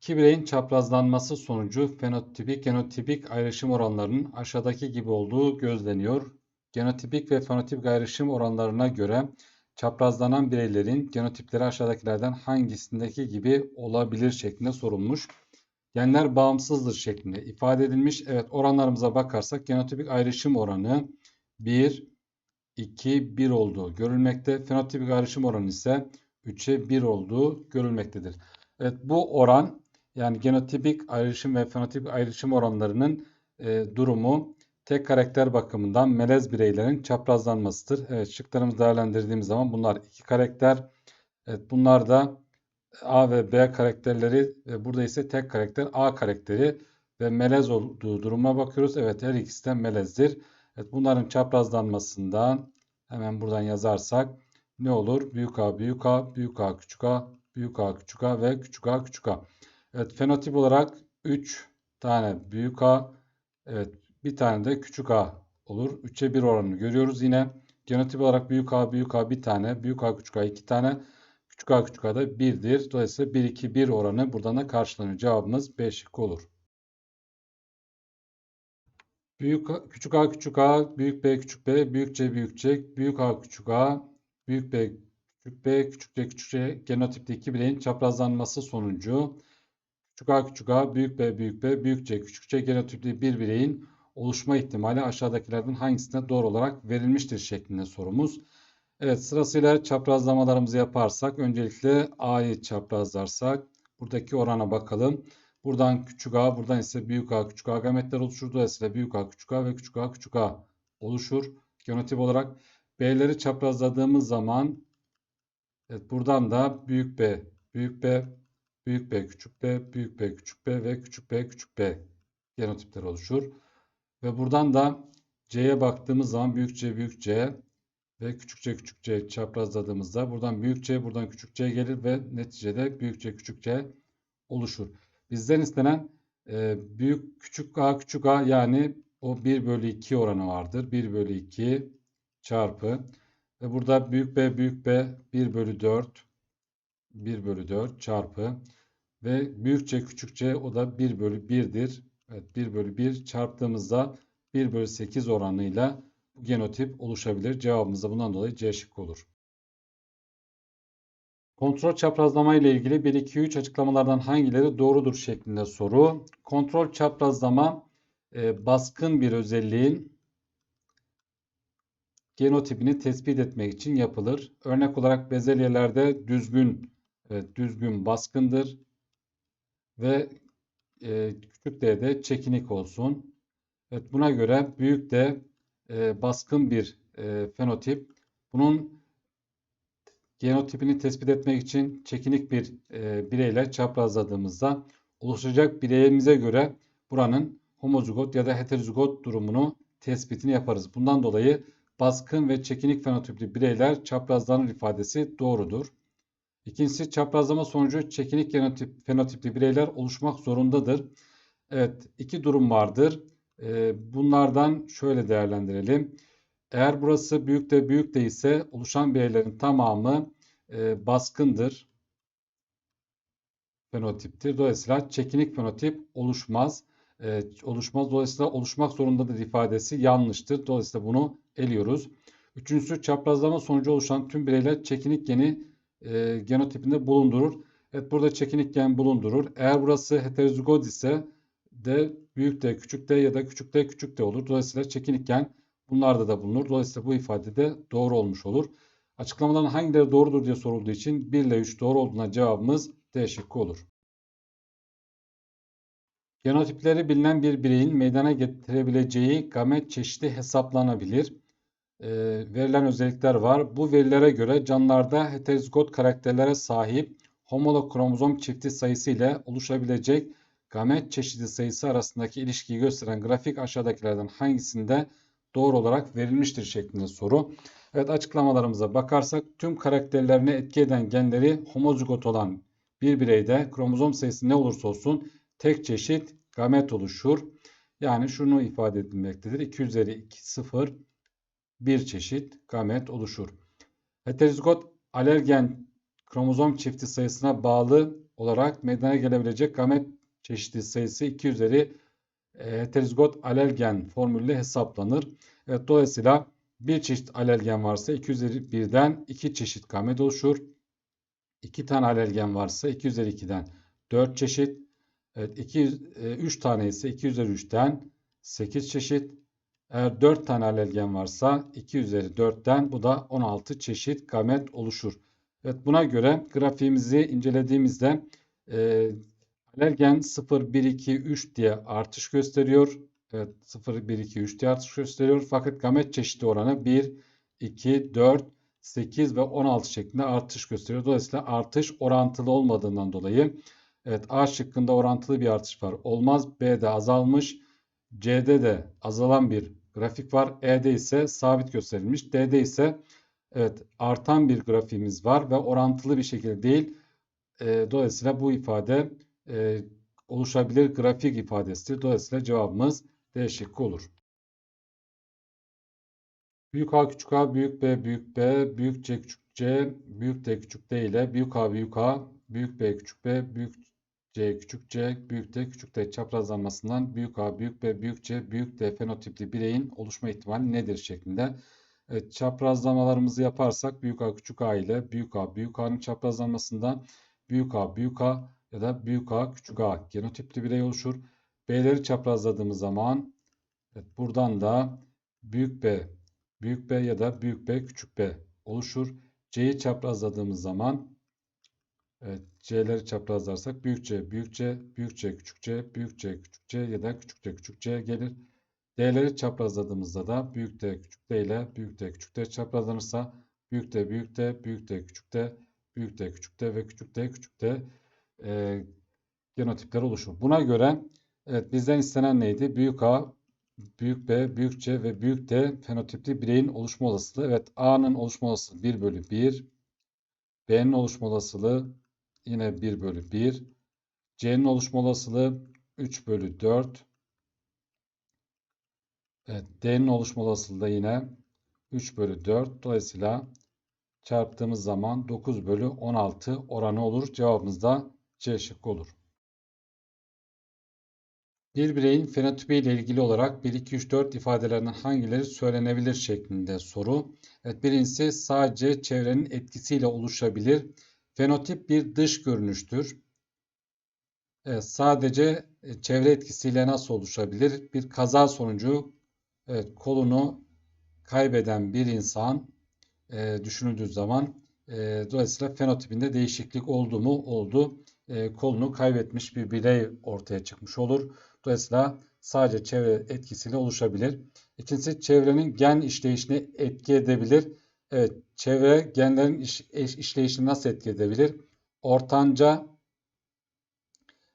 İki bireyin çaprazlanması sonucu fenotipik genotipik ayrışım oranlarının aşağıdaki gibi olduğu gözleniyor. Genotipik ve fenotipik ayrışım oranlarına göre çaprazlanan bireylerin genotipleri aşağıdakilerden hangisindeki gibi olabilir şeklinde sorulmuş. Genler bağımsızdır şeklinde ifade edilmiş. Evet oranlarımıza bakarsak genotipik ayrışım oranı 1, 2, 1 olduğu görülmekte. Fenotipik ayrışım oranı ise 3'e 1 olduğu görülmektedir. Evet bu oran yani genotipik ayrışım ve fenotipik ayrışım oranlarının e, durumu tek karakter bakımından melez bireylerin çaprazlanmasıdır. Evet şıklarımızı değerlendirdiğimiz zaman bunlar iki karakter. Evet bunlar da A ve B karakterleri ve burada ise tek karakter A karakteri ve melez olduğu duruma bakıyoruz. Evet her ikisi de melezdir. Evet bunların çaprazlanmasından hemen buradan yazarsak ne olur? Büyük A, büyük A, büyük A, küçük A, büyük A, küçük A ve küçük A, küçük A. Evet fenotip olarak 3 tane büyük A, evet bir tane de küçük A olur. 3'e 1 oranını görüyoruz yine. Genotip olarak büyük A, büyük A bir tane, büyük A, küçük A iki tane, küçük A, küçük A da 1'dir. Dolayısıyla 1, 2, 1 oranı buradan da karşılanıyor. Cevabımız B şıkkı olur. Büyük A, küçük A, küçük A, büyük B, küçük B, büyük C, büyük C, büyük A, küçük A, büyük B, küçük B, küçük C, küçük C genotipte iki bireyin çaprazlanması sonucu küçük A, küçük A, büyük B, büyük B, büyük C, küçük C genotipli bir bireyin oluşma ihtimali aşağıdakilerden hangisine doğru olarak verilmiştir şeklinde sorumuz. Evet sırasıyla çaprazlamalarımızı yaparsak öncelikle A'yı çaprazlarsak buradaki orana bakalım. Buradan küçük a, buradan ise büyük a, küçük a gametler oluşur. Dolayısıyla büyük a, küçük a ve küçük a, küçük a oluşur. Genotip olarak B'leri çaprazladığımız zaman evet, buradan da büyük B, büyük B, büyük B, küçük B, büyük B, küçük B ve küçük B, küçük B genotipler oluşur. Ve buradan da C'ye baktığımız zaman büyük C, büyük C ve küçük C, küçük C çaprazladığımızda buradan büyük C, buradan küçük C gelir ve neticede büyük C, küçük C oluşur. Bizden istenen e, büyük küçük a küçük a yani o 1 bölü 2 oranı vardır. 1 bölü 2 çarpı ve burada büyük B büyük B 1 bölü 4 1 bölü 4 çarpı ve büyük C küçük C o da 1 bölü 1'dir. Evet 1 bölü 1 çarptığımızda 1 bölü 8 oranıyla bu genotip oluşabilir. Cevabımız da bundan dolayı C şıkkı olur. Kontrol çaprazlama ile ilgili 1, 2, 3 açıklamalardan hangileri doğrudur şeklinde soru. Kontrol çaprazlama e, baskın bir özelliğin genotipini tespit etmek için yapılır. Örnek olarak bezelyelerde düzgün evet, düzgün baskındır ve e, küçük d de çekinik olsun. Evet, buna göre büyük de e, baskın bir e, fenotip. Bunun genotipini tespit etmek için çekinik bir e, bireyle çaprazladığımızda oluşacak bireyimize göre buranın homozigot ya da heterozigot durumunu tespitini yaparız. Bundan dolayı baskın ve çekinik fenotipli bireyler çaprazlanır ifadesi doğrudur. İkincisi çaprazlama sonucu çekinik genotip, fenotipli bireyler oluşmak zorundadır. Evet iki durum vardır. E, bunlardan şöyle değerlendirelim. Eğer burası büyük de büyük de ise oluşan bireylerin tamamı e, baskındır. Fenotiptir. Dolayısıyla çekinik fenotip oluşmaz. E, oluşmaz. Dolayısıyla oluşmak zorundadır ifadesi yanlıştır. Dolayısıyla bunu eliyoruz. Üçüncüsü çaprazlama sonucu oluşan tüm bireyler çekinik geni e, genotipinde bulundurur. Evet burada çekinik gen bulundurur. Eğer burası heterozigot ise de büyük de küçük de ya da küçük de küçük de olur. Dolayısıyla çekinik gen Bunlarda da bulunur. Dolayısıyla bu ifade de doğru olmuş olur. Açıklamaların hangileri doğrudur diye sorulduğu için 1 ile 3 doğru olduğuna cevabımız D şıkkı olur. Genotipleri bilinen bir bireyin meydana getirebileceği gamet çeşidi hesaplanabilir. E, verilen özellikler var. Bu verilere göre canlılarda heterozigot karakterlere sahip homolog kromozom çifti sayısı ile oluşabilecek gamet çeşidi sayısı arasındaki ilişkiyi gösteren grafik aşağıdakilerden hangisinde doğru olarak verilmiştir şeklinde soru. Evet açıklamalarımıza bakarsak tüm karakterlerine etki eden genleri homozigot olan bir bireyde kromozom sayısı ne olursa olsun tek çeşit gamet oluşur. Yani şunu ifade edilmektedir. 2 üzeri 2 0 bir çeşit gamet oluşur. Heterozigot alergen kromozom çifti sayısına bağlı olarak meydana gelebilecek gamet çeşidi sayısı 2 üzeri e, heterozigot alelgen formülle hesaplanır. Evet, dolayısıyla bir çeşit alelgen varsa 2 üzeri 1'den 2 çeşit gamet oluşur. 2 tane alelgen varsa 2 üzeri 2'den 4 çeşit. Evet, 2, 3 tane ise 2 üzeri 3'ten 8 çeşit. Eğer 4 tane alelgen varsa 2 üzeri 4'ten bu da 16 çeşit gamet oluşur. Evet buna göre grafiğimizi incelediğimizde e, alelgen 0, 1, 2, 3 diye artış gösteriyor. Evet 0, 1, 2, 3 diye artış gösteriyor. Fakat gamet çeşidi oranı 1, 2, 4, 8 ve 16 şeklinde artış gösteriyor. Dolayısıyla artış orantılı olmadığından dolayı evet A şıkkında orantılı bir artış var. Olmaz. B'de azalmış. C'de de azalan bir grafik var. E'de ise sabit gösterilmiş. D'de ise evet artan bir grafiğimiz var ve orantılı bir şekilde değil. E, dolayısıyla bu ifade e, oluşabilir grafik ifadesidir. Dolayısıyla cevabımız D şıkkı olur. Büyük A küçük a, büyük B büyük B, büyük C küçük C, büyük D küçük D ile büyük A büyük A, büyük B küçük B, büyük C küçük C, büyük D küçük D çaprazlanmasından büyük A büyük B büyük C, büyük D fenotipli bireyin oluşma ihtimali nedir şeklinde. Evet, çaprazlamalarımızı yaparsak büyük A küçük a ile büyük A büyük A'nın çaprazlanmasından büyük A büyük A ya da büyük A küçük a genotipli birey oluşur. B'leri çaprazladığımız zaman evet, buradan da büyük B büyük B ya da büyük B küçük B oluşur. C'yi çaprazladığımız zaman evet, C'leri çaprazlarsak büyük C büyük C büyük C küçük C büyük C küçük C ya da küçük C küçük C gelir. D'leri çaprazladığımızda da büyük D küçük D ile büyük D küçük D çaprazlanırsa büyük D büyük D büyük D küçük D büyük D küçük D ve küçük D küçük D e, genotipler oluşur. Buna göre evet bizden istenen neydi? Büyük A, büyük B, büyük C ve büyük D fenotipli bireyin oluşma olasılığı. Evet A'nın oluşma olasılığı 1 bölü 1. B'nin oluşma olasılığı yine 1 bölü 1. C'nin oluşma olasılığı 3 bölü 4. Evet, D'nin oluşma olasılığı da yine 3 bölü 4. Dolayısıyla çarptığımız zaman 9 bölü 16 oranı olur. Cevabımız da C şıkkı olur. Bir bireyin fenotipi ile ilgili olarak 1, 2, 3, 4 ifadelerinden hangileri söylenebilir şeklinde soru. Evet, birincisi sadece çevrenin etkisiyle oluşabilir. Fenotip bir dış görünüştür. Evet, sadece e, çevre etkisiyle nasıl oluşabilir? Bir kaza sonucu evet, kolunu kaybeden bir insan e, düşünüldüğü zaman e, dolayısıyla fenotipinde değişiklik oldu mu? Oldu. E, kolunu kaybetmiş bir birey ortaya çıkmış olur. Dolayısıyla sadece çevre etkisiyle oluşabilir. İkincisi çevrenin gen işleyişine etki edebilir. Evet, çevre genlerin iş, işleyişini nasıl etki edebilir? Ortanca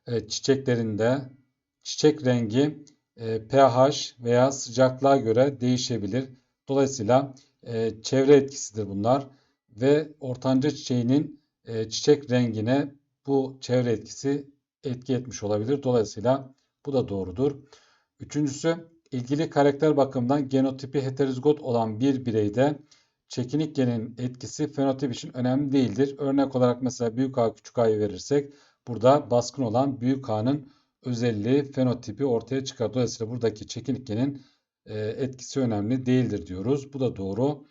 evet, çiçeklerinde çiçek rengi e, pH veya sıcaklığa göre değişebilir. Dolayısıyla e, çevre etkisidir bunlar ve ortanca çiçeğinin e, çiçek rengine bu çevre etkisi etki etmiş olabilir. Dolayısıyla bu da doğrudur. Üçüncüsü ilgili karakter bakımından genotipi heterozigot olan bir bireyde çekinik genin etkisi fenotip için önemli değildir. Örnek olarak mesela büyük A küçük A'yı verirsek burada baskın olan büyük A'nın özelliği fenotipi ortaya çıkar. Dolayısıyla buradaki çekinik genin e, etkisi önemli değildir diyoruz. Bu da doğru.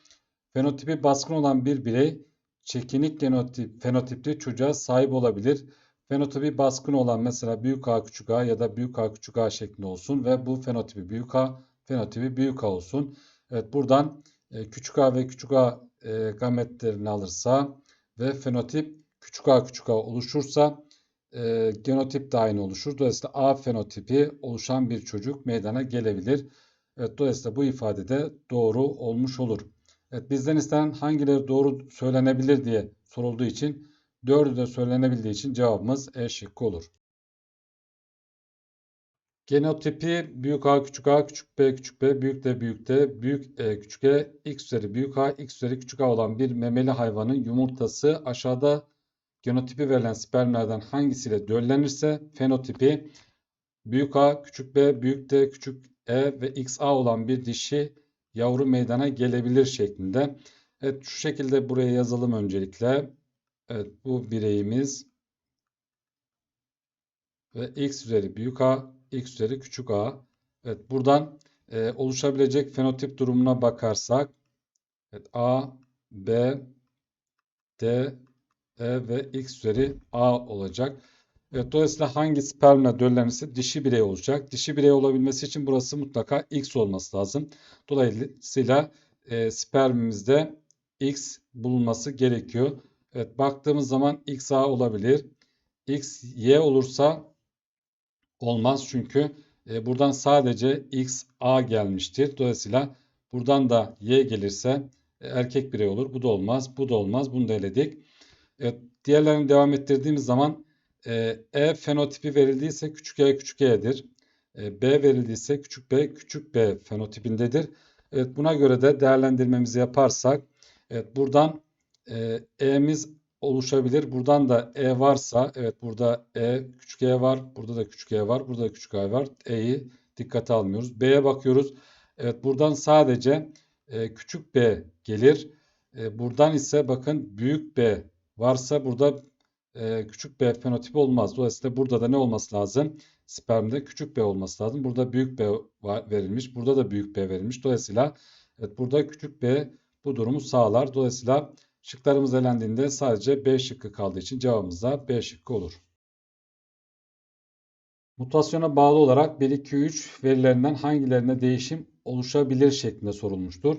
Fenotipi baskın olan bir birey çekinik genotip, fenotipli çocuğa sahip olabilir. Fenotipi baskın olan mesela büyük A küçük A ya da büyük A küçük A şeklinde olsun ve bu fenotipi büyük A, fenotipi büyük A olsun. Evet buradan e, küçük A ve küçük A e, gametlerini alırsa ve fenotip küçük A küçük A oluşursa e, genotip de aynı oluşur. Dolayısıyla A fenotipi oluşan bir çocuk meydana gelebilir. Evet, dolayısıyla bu ifadede doğru olmuş olur. Evet, bizden istenen hangileri doğru söylenebilir diye sorulduğu için 4'ü de söylenebildiği için cevabımız E şıkkı olur. Genotipi büyük A küçük A küçük B küçük B büyük D büyük D büyük E küçük E x üzeri büyük A x üzeri küçük A olan bir memeli hayvanın yumurtası aşağıda genotipi verilen spermlerden hangisiyle döllenirse fenotipi büyük A küçük B büyük D küçük E ve XA olan bir dişi yavru meydana gelebilir şeklinde. Evet şu şekilde buraya yazalım öncelikle. Evet bu bireyimiz ve x üzeri büyük A, x üzeri küçük A. Evet buradan e, oluşabilecek fenotip durumuna bakarsak evet, A, B, D, E ve x üzeri A olacak. Evet, dolayısıyla hangi spermle döllenirse dişi birey olacak. Dişi birey olabilmesi için burası mutlaka X olması lazım. Dolayısıyla e, spermimizde X bulunması gerekiyor. Evet, baktığımız zaman XA olabilir. XY olursa olmaz çünkü e, buradan sadece XA gelmiştir. Dolayısıyla buradan da Y gelirse e, erkek birey olur. Bu da olmaz. Bu da olmaz. Bunu da eledik. Evet, diğerlerini devam ettirdiğimiz zaman e, e fenotipi verildiyse küçük e küçük e'dir. B verildiyse küçük b küçük b fenotipindedir. Evet buna göre de değerlendirmemizi yaparsak evet buradan e'miz oluşabilir. Buradan da e varsa evet burada e küçük e var. Burada da küçük e var. Burada da küçük e var. E'yi dikkate almıyoruz. B'ye bakıyoruz. Evet buradan sadece e, küçük b gelir. E, buradan ise bakın büyük b varsa burada e, küçük b fenotipi olmaz. Dolayısıyla burada da ne olması lazım? Spermde küçük b olması lazım. Burada büyük b verilmiş. Burada da büyük b verilmiş. Dolayısıyla evet, burada küçük b bu durumu sağlar. Dolayısıyla şıklarımız elendiğinde sadece B şıkkı kaldığı için cevabımız da B şıkkı olur. Mutasyona bağlı olarak 1, 2, 3 verilerinden hangilerine değişim oluşabilir şeklinde sorulmuştur.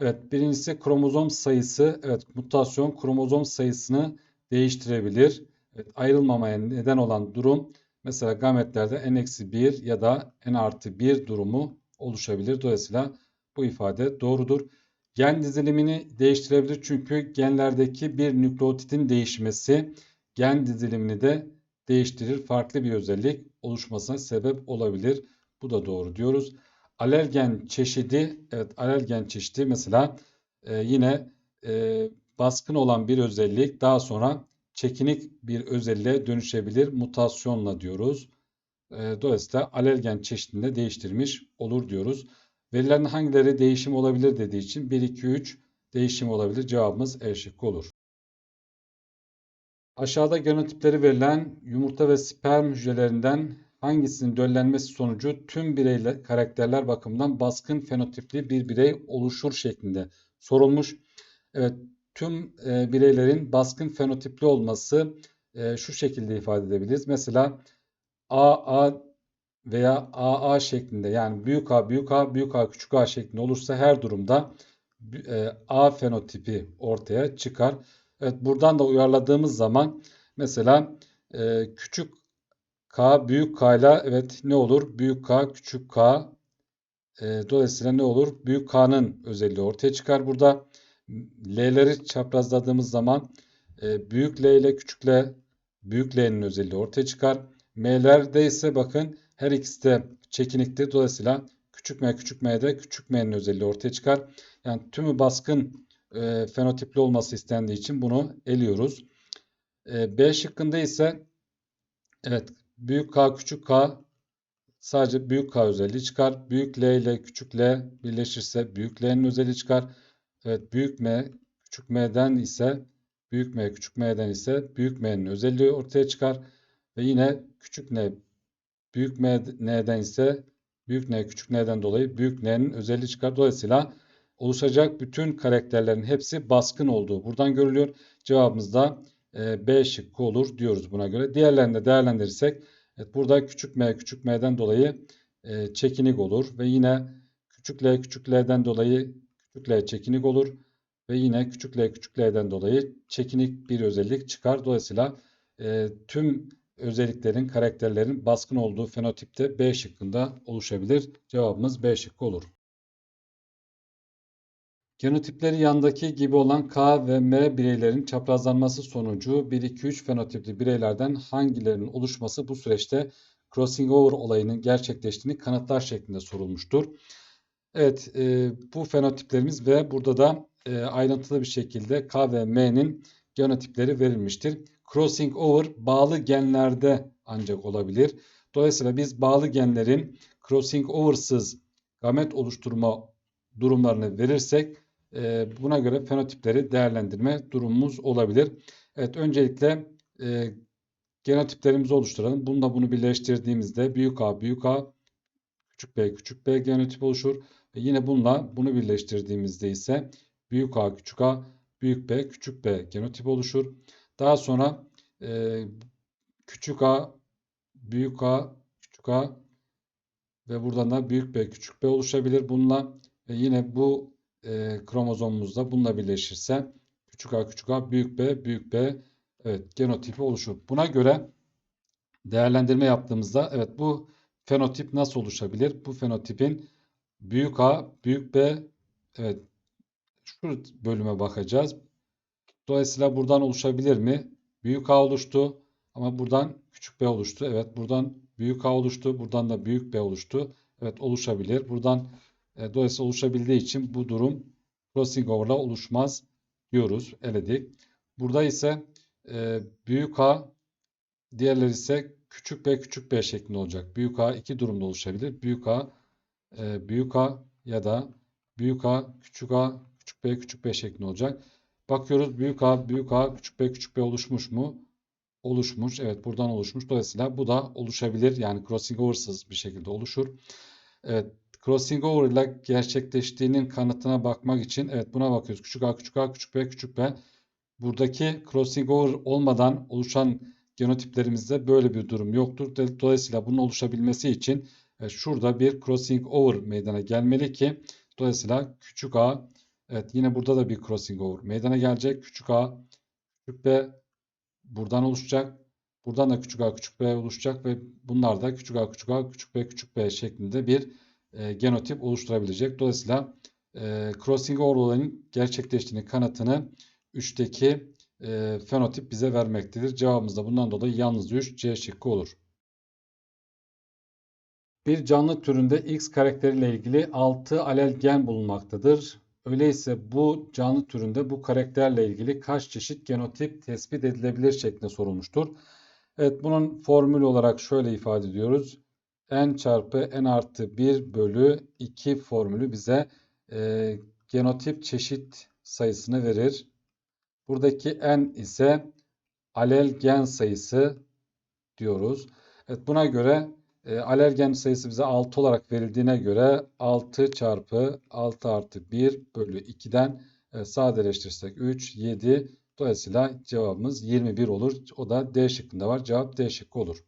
Evet birincisi kromozom sayısı. Evet mutasyon kromozom sayısını değiştirebilir. Evet, ayrılmamaya neden olan durum mesela gametlerde n-1 ya da n-1 durumu oluşabilir. Dolayısıyla bu ifade doğrudur. Gen dizilimini değiştirebilir çünkü genlerdeki bir nükleotidin değişmesi gen dizilimini de değiştirir. Farklı bir özellik oluşmasına sebep olabilir. Bu da doğru diyoruz. Alergen çeşidi, evet alergen çeşidi mesela e, yine e, baskın olan bir özellik daha sonra çekinik bir özelliğe dönüşebilir mutasyonla diyoruz. E, dolayısıyla alergen çeşidinde değiştirmiş olur diyoruz. Verilerin hangileri değişim olabilir dediği için 1, 2, 3 değişim olabilir. Cevabımız E şıkkı olur. Aşağıda genotipleri verilen yumurta ve sperm hücrelerinden hangisinin döllenmesi sonucu tüm bireyler, karakterler bakımından baskın fenotipli bir birey oluşur şeklinde sorulmuş. Evet, tüm e, bireylerin baskın fenotipli olması e, şu şekilde ifade edebiliriz. Mesela AA veya AA şeklinde yani büyük A, büyük A, büyük A, küçük A şeklinde olursa her durumda e, A fenotipi ortaya çıkar. Evet buradan da uyarladığımız zaman mesela e, küçük K büyük K ile evet ne olur? Büyük K küçük K e, dolayısıyla ne olur? Büyük K'nın özelliği ortaya çıkar burada. L'leri çaprazladığımız zaman büyük L ile küçük L büyük L'nin özelliği ortaya çıkar. M'lerde ise bakın her ikisi de çekiniktir. Dolayısıyla küçük m küçük m'de küçük m'nin özelliği ortaya çıkar. Yani tümü baskın e, fenotipli olması istendiği için bunu eliyoruz. E, B şıkkında ise evet büyük K küçük K sadece büyük K özelliği çıkar. Büyük L ile küçük L birleşirse büyük L'nin özelliği çıkar. Evet büyük M küçük M'den ise büyük M küçük M'den ise büyük M'nin özelliği ortaya çıkar. Ve yine küçük N büyük N'den ise büyük N küçük N'den dolayı büyük N'nin özelliği çıkar. Dolayısıyla oluşacak bütün karakterlerin hepsi baskın olduğu buradan görülüyor. Cevabımız da e, B şıkkı olur diyoruz buna göre. Diğerlerini de değerlendirirsek evet, burada küçük m küçük m'den dolayı e, çekinik olur ve yine küçük l küçük l'den dolayı küçük l çekinik olur ve yine küçük l küçük l'den dolayı çekinik bir özellik çıkar. Dolayısıyla e, tüm özelliklerin, karakterlerin baskın olduğu fenotipte B şıkkında oluşabilir. Cevabımız B şıkkı olur. Genotipleri yandaki gibi olan K ve M bireylerin çaprazlanması sonucu 1-2-3 fenotipli bireylerden hangilerinin oluşması bu süreçte crossing over olayının gerçekleştiğini kanıtlar şeklinde sorulmuştur. Evet e, bu fenotiplerimiz ve burada da e, ayrıntılı bir şekilde K ve M'nin genotipleri verilmiştir. Crossing over bağlı genlerde ancak olabilir. Dolayısıyla biz bağlı genlerin crossing over'sız gamet oluşturma durumlarını verirsek e, buna göre fenotipleri değerlendirme durumumuz olabilir. Evet öncelikle e, genotiplerimizi oluşturalım. Bununla bunu birleştirdiğimizde büyük A büyük A küçük b küçük b genotip oluşur. Ve yine bununla bunu birleştirdiğimizde ise büyük A küçük A büyük B küçük B genotip oluşur. Daha sonra e, küçük A büyük A küçük A ve buradan da büyük B küçük B oluşabilir bununla. Ve yine bu e, kromozomumuzda bununla birleşirse küçük a küçük a büyük B büyük B evet genotipi oluşur. Buna göre değerlendirme yaptığımızda evet bu fenotip nasıl oluşabilir? Bu fenotipin büyük A büyük B evet şu bölüme bakacağız. Dolayısıyla buradan oluşabilir mi? Büyük A oluştu ama buradan küçük B oluştu. Evet buradan büyük A oluştu. Buradan da büyük B oluştu. Evet oluşabilir. Buradan e, dolayısıyla oluşabildiği için bu durum crossing over'la oluşmaz diyoruz. Eledik. Burada ise e, büyük A diğerleri ise küçük B küçük B şeklinde olacak. Büyük A iki durumda oluşabilir. Büyük A e, büyük A ya da büyük A küçük A küçük B küçük B şeklinde olacak. Bakıyoruz büyük A büyük A küçük B küçük B oluşmuş mu? Oluşmuş. Evet buradan oluşmuş. Dolayısıyla bu da oluşabilir. Yani crossing over'sız bir şekilde oluşur. Evet crossing over ile gerçekleştiğinin kanıtına bakmak için evet buna bakıyoruz. Küçük a, küçük a, küçük b, küçük b. Buradaki crossing over olmadan oluşan genotiplerimizde böyle bir durum yoktur. Dolayısıyla bunun oluşabilmesi için şurada bir crossing over meydana gelmeli ki dolayısıyla küçük a evet yine burada da bir crossing over meydana gelecek. Küçük a, küçük b buradan oluşacak. Buradan da küçük a, küçük b oluşacak ve bunlar da küçük a, küçük a, küçük b, küçük b şeklinde bir e, genotip oluşturabilecek. Dolayısıyla e, crossing over olayının gerçekleştiğini kanıtını 3'teki e, fenotip bize vermektedir. Cevabımız da bundan dolayı yalnız 3 C şıkkı olur. Bir canlı türünde X karakteriyle ilgili 6 alel gen bulunmaktadır. Öyleyse bu canlı türünde bu karakterle ilgili kaç çeşit genotip tespit edilebilir şeklinde sorulmuştur. Evet bunun formülü olarak şöyle ifade ediyoruz n çarpı n artı 1 bölü 2 formülü bize e, genotip çeşit sayısını verir. Buradaki n ise alel gen sayısı diyoruz. Evet buna göre e, alel gen sayısı bize 6 olarak verildiğine göre 6 çarpı 6 artı 1 bölü 2'den e, sadeleştirirsek 3, 7 dolayısıyla cevabımız 21 olur. O da D şıkkında var. Cevap D şıkkı olur.